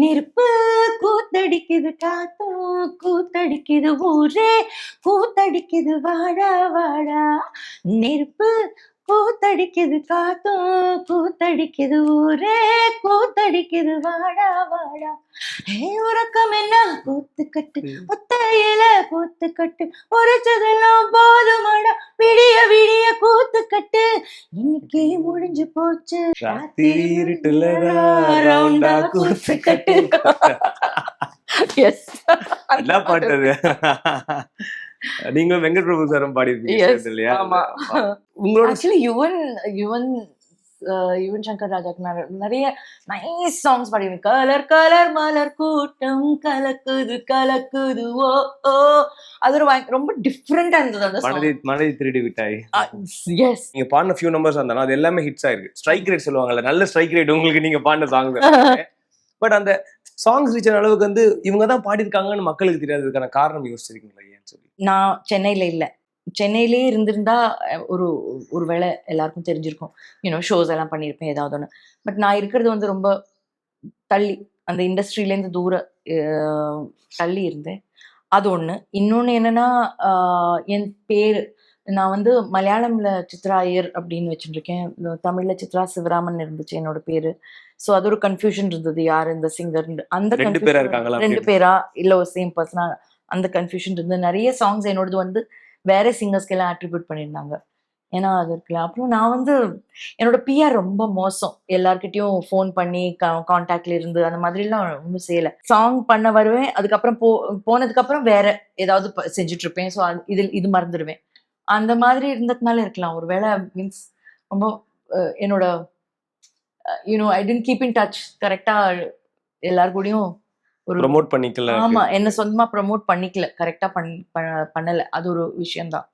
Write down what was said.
நெருப்பு கூத்தடிக்குது காத்தும் கூத்தடிக்குது ஊரே கூத்தடிக்குது வாடா வாடா. நெருப்பு கூத்தடிக்குது காத்தும் கூத்தடிக்குது ஊரே கூத்தடிக்குது வாடா வாடா. ஏ உறக்கம் என்ன? கூத்துக்கட்டு ஒத்தையில கூத்துக்கட்டு. உரைச்சதெல்லாம் போதுமாடா. விடிய விடிய கூத்துக்கட்டு இன்னைக்கு முடிஞ்சு போச்சு. இருட்டுலதான் ரவுண்டா கூத்துக்கட்டு எஸ் என்ன பாட்டு நீங்களும் வெங்கட் பிரபு சாரும் சேர்ந்து இல்லையா. உங்களோட ஆக்சுவலி யுவன் யுவன் யுவன் சங்கர் ராஜாக்கு நிறைய நைஸ் சாங்ஸ் பாடிருக்கேன் கலர் கலர் மலர் கூட்டம் கலக்குது கலக்குது ஓ ஓ. அது ரொம்ப டிஃப்ரெண்டா இருந்தது அந்த மனதை மனதை திருடி விட்டாய். எஸ் நீங்க பாடின ஃபியூ நம்பர்ஸ் இருந்தாலும் அது எல்லாமே ஹிட்ஸ் ஆயிருக்கு ஸ்ட்ரைக் ரேட் சொல்லுவாங்கல்ல நல்ல ஸ்ட்ரைக் ரேட் உங்களுக்கு நீங்க பாடின சாங் பட் அந்த சாங்ஸ் ரீச் அளவுக்கு வந்து இவங்க தான் பாடியிருக்காங்கன்னு மக்களுக்கு தெரியாததுக்கான காரணம் யோசிச்சிருக்கீங்களா ஏன்னு சொல்லி? நான் சென்னையில இல்ல. சென்னையிலே இருந்திருந்தா ஒரு ஒரு வேளை எல்லாருக்கும் தெரிஞ்சிருக்கும். யூனோ ஷோஸ் எல்லாம் பண்ணியிருப்பேன் ஏதாவது ஒன்று பட் நான் இருக்கிறது வந்து ரொம்ப தள்ளி அந்த இண்டஸ்ட்ரியிலேருந்து தூர தள்ளி இருந்தேன். அது ஒன்று இன்னொன்று என்னன்னா என் பேர் நான் வந்து மலையாளம்ல சித்ரா ஐயர் அப்படின்னு வச்சுருக்கேன். தமிழ்ல சித்ரா சிவராமன் இருந்துச்சு என்னோட பேரு. ஸோ அது ஒரு கன்ஃபியூஷன் இருந்தது யார் இந்த சிங்கர் அந்த ரெண்டு? பேரா இல்ல ஒரு சேம் பர்சனா அந்த கன்ஃபியூஷன் இருந்தது. நிறைய சாங்ஸ் என்னோடது வந்து வேற சிங்கர்ஸ்க்கு எல்லாம் அட்ரிபியூட் பண்ணியிருந்தாங்க. ஏன்னா அது இருக்குல்ல. அப்புறம் நான் வந்து என்னோட பிஆர் ரொம்ப மோசம். எல்லார்கிட்டயும் ஃபோன் பண்ணி கான்டாக்ட்ல இருந்து அந்த மாதிரிலாம் ஒன்றும் செய்யல. சாங் பண்ண வருவேன் அதுக்கப்புறம் போ போனதுக்கு அப்புறம் வேற ஏதாவது ப- செஞ்சுட்டு இருப்பேன் ஸோ இது இது மறந்துடுவேன். அந்த மாதிரி இருந்ததுனால இருக்கலாம். ஒரு வேளை மீன்ஸ் ரொம்ப என்னோட you know I tend keep in touch கரெக்டா எல்லார் கூடயும் ஒரு ப்ரொமோட் பண்ணிக்கல. ஆமா என்ன சொந்தமா ப்ரோமோட் பண்ணிக்கல. கரெக்டா பண்ணல. அது ஒரு விஷயம்தான்.